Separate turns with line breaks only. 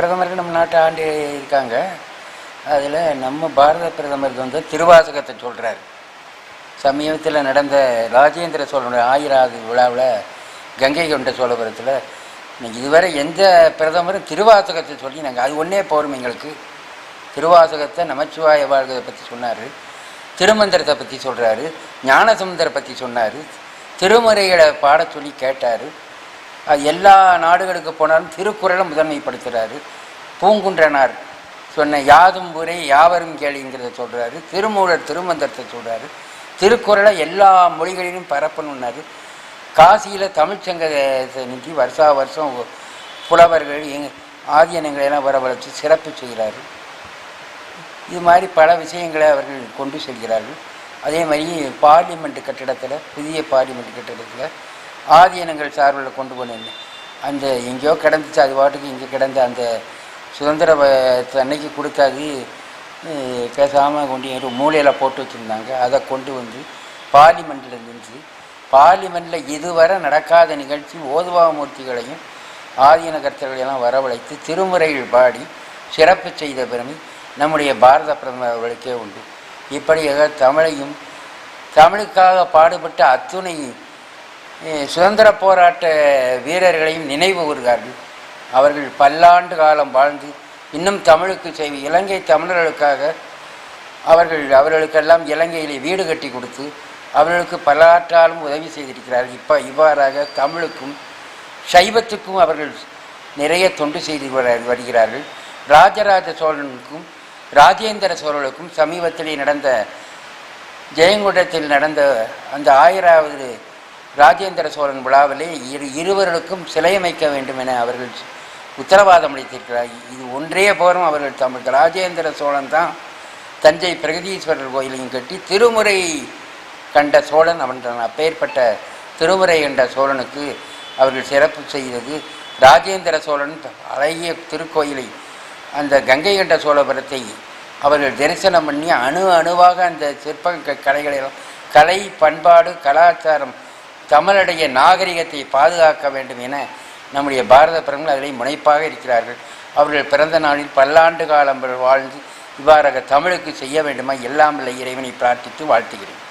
பிரதமருக்கு நம்ம நாட்டை ஆண்டு இருக்காங்க. அதில் நம்ம பாரத பிரதமர் வந்து திருவாசகத்தை சொல்கிறாரு சமீபத்தில் நடந்த ராஜேந்திர சோழனுடைய ஆயிராவது விழாவில் கங்கை கொண்ட சோழபுரத்தில் இதுவரை எந்த பிரதமரும் திருவாசகத்தை சொல்லி நாங்கள் அது ஒன்றே போரும் எங்களுக்கு. திருவாசகத்தை நமச்சிவாய வாழ்கை பற்றி சொன்னார். திருமந்திரத்தை பற்றி சொல்கிறாரு ஞானசமுந்தரை பற்றி சொன்னார். திருமுறைகளை பாட சொல்லி கேட்டார். எல்லா நாடுகளுக்கு போனாலும் திருக்குறளை முதன்மைப்படுத்துகிறாரு பூங்குன்றனார் சொன்ன யாதும் ஊரே யாவரும் கேளிங்கிறத சொல்கிறாரு திருமூலர் திருமந்திரத்தை சொல்கிறாரு திருக்குறளை எல்லா மொழிகளிலும் பரப்பணுன்னாரு காசியில் தமிழ்ச்சங்கத்தை நிற்கி வருஷா வருஷம் புலவர்கள் எங் ஆதியனங்களை எல்லாம் வரவழைச்சு சிறப்பு செய்கிறாரு இது மாதிரி பல விஷயங்களை அவர்கள் கொண்டு செல்கிறார்கள். அதே மாதிரி பார்லிமெண்ட் கட்டிடத்தில் புதிய பார்லிமெண்ட் கட்டிடத்தில் ஆதீனங்கள் சார்பில் கொண்டு போனேன். அந்த எங்கேயோ கிடந்துச்சு அது பாட்டுக்கு இங்கே கிடந்த அந்த சுதந்திர அன்னைக்கு கொடுத்தாது பேசாமல் கொண்டு ஒரு மூலையில் போட்டு வச்சுருந்தாங்க. அதை கொண்டு வந்து பார்லிமெண்ட்டில் இருந்துச்சு பார்லிமெண்ட்டில் இதுவரை நடக்காத நிகழ்ச்சி ஓதுவாமூர்த்திகளையும் ஆதீன கர்த்தர்களையெல்லாம் வரவழைத்து திருமுறையில் பாடி சிறப்பு செய்த பெருமை நம்முடைய பாரத பிரதமர் அவர்களுக்கே உண்டு. இப்படியாக தமிழையும் தமிழுக்காக பாடுபட்ட அத்துணை சுதந்திர போராட்ட வீரர்களையும் நினைவு கூறுகிறார்கள். அவர்கள் பல்லாண்டு காலம் வாழ்ந்து இன்னும் தமிழுக்கு செய் இலங்கை தமிழர்களுக்காக அவர்கள் அவர்களுக்கெல்லாம் இலங்கையிலே வீடு கட்டி கொடுத்து அவர்களுக்கு பலாற்றாலும் உதவி செய்திருக்கிறார்கள். இப்போ இவ்வாறாக தமிழுக்கும் சைவத்துக்கும் அவர்கள் நிறைய தொண்டு செய்து வருகிறார்கள். ராஜராஜ சோழனுக்கும் ராஜேந்திர சோழனுக்கும் சமீபத்திலே நடந்த ஜெயங்கொண்டத்தில் நடந்த அந்த ஆயிராவது ராஜேந்திர சோழன் விழாவிலே இரு இருவர்களுக்கும் சிலை அமைக்க வேண்டும் என அவர்கள் உத்தரவாதம் அளித்திருக்கிறார். இது ஒன்றே போரும் அவர்கள் தமிழ் ராஜேந்திர சோழன் தான் தஞ்சை பிரகதீஸ்வரர் கோயிலையும் கட்டி திருமுறை கண்ட சோழன் அவன் அப்பேற்பட்ட திருமுறை கண்ட சோழனுக்கு அவர்கள் சிறப்பு செய்தது ராஜேந்திர சோழன் அழகிய திருக்கோயிலை அந்த கங்கை கண்ட சோழபுரத்தை அவர்கள் தரிசனம் பண்ணி அணு அணுவாக அந்த சிற்ப கலைகளை கலை பண்பாடு கலாச்சாரம் தமிழுடைய நாகரிகத்தை பாதுகாக்க வேண்டும் என நம்முடைய பாரத பிரதமர் அதிலே முனைப்பாக இருக்கிறார்கள். அவர்கள் பிறந்த நாளில் பல்லாண்டு காலம் வாழ்ந்து இவ்வாறாக தமிழுக்கு செய்ய வேண்டுமா? எல்லாம் இல்லை இறைவனை பிரார்த்தித்து வாழ்த்துகிறேன்.